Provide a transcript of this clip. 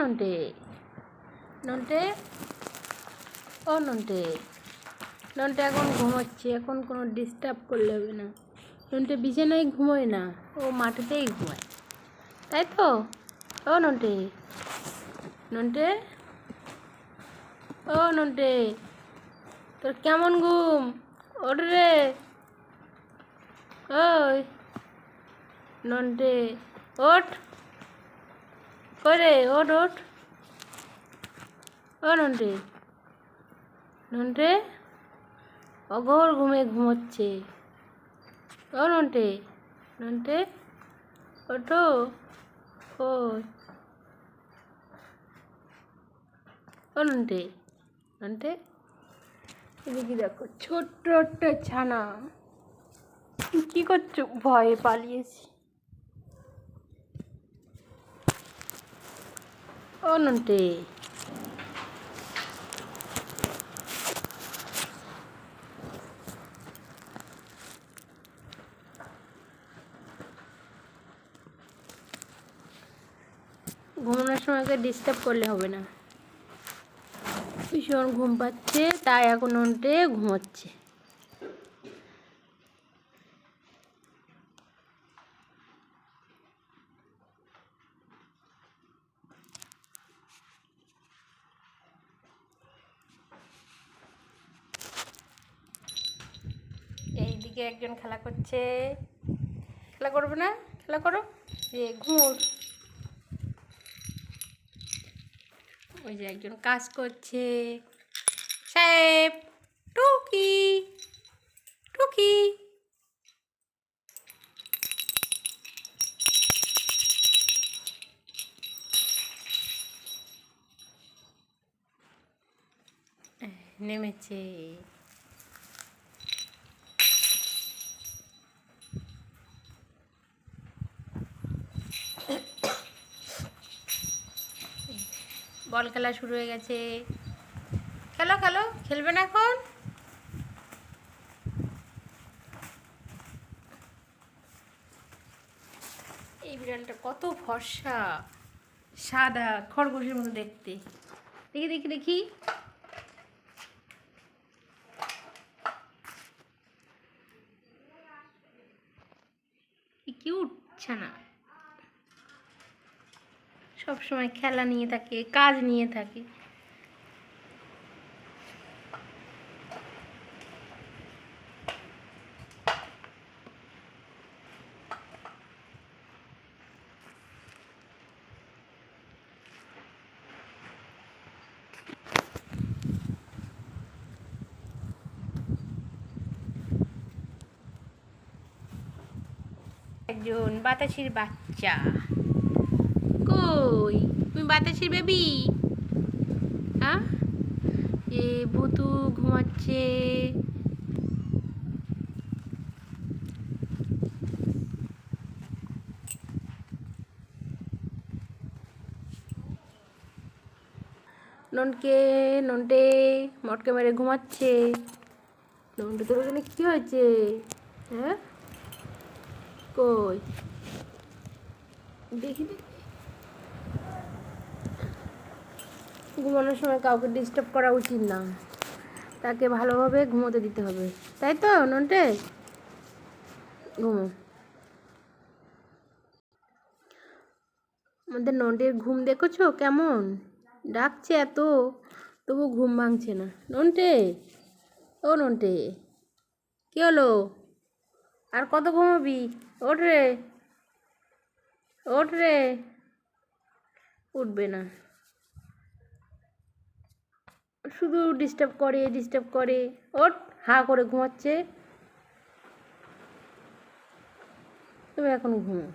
নন্টে নন্টে ও নন্টে নন্টে এখন ঘুমাচ্ছে, এখন কোনো ডিস্টার্ব করলে হবে না। নন্টে বিছানায় ঘুমোয় না, ও মাটিতেই ঘুমায়। তাই তো? ও নন্টে নন্টে ও নন্টে তোর কেমন ঘুম? ওঠ রে। ওই নন্টে ওঠ। করে ওঠ ওঠ। ও নন্টে নন্টে, অঘোর ঘুমে ঘুমোচ্ছে। ও নন্টে নন্টে ওঠো। ও নন্টে নন্টে, এদিকে দেখো, ছোট্ট একটা ছানা। কি করছ? ভয়ে পালিয়েছি। ও নন্টে ঘুমানোর সময়কে ডিস্টার্ব করলে হবে না। ভীষণ ঘুম পাচ্ছে, তাই এখন নন্টে ঘুমোচ্ছে। এইদিকে একজন খেলা করছে। খেলা করবে না? খেলা করো। যে ঘুমোর ওই যে একজন কাজ করছে। সাহেব টুকি। টুকি। নেমেছে। বল খেলা শুরু হয়ে গেছে। খেলো খেলো, খেলবে না এখন? এই বিড়ালটা কত ফর্সা। সাদা খরগোশের মতো দেখতে। দেখি দেখি দেখি। কিউট ছানা। সব সময় খেলা নিয়ে থাকে কাজ নিয়ে থাকে। একজন বাতাসির বাচ্চা। কই? তুমি বাতাসের বেবি? হ্যাঁ? এ ভুতু ঘুমাচ্ছে। ননকে, নন্টে, মটকে মেরে ঘুমাচ্ছে। নন্টে, তোর ওখানে কী হয়েছে? হ্যাঁ? কই? দেখি দেখি ঘুমানোর সময় কাউকে ডিস্টার্ব করা উচিত না। তাকে ভালোভাবে ঘুমোতে দিতে হবে। তাই তো, নন্টে? ঘুমো। আমাদের নন্টের ঘুম দেখেছ? কেমন? ডাকছে এত, তবু ঘুম ভাঙছে না। নন্টে? ও নন্টে, কী হলো? আর কত ঘুমাবি? ওঠ রে। ওঠ রে। উঠবে না। শুধু ডিস্টার্ব করে ডিস্টার্ব করে ওর হা করে ঘুমাচ্ছে। তুমি এখন ঘুমো।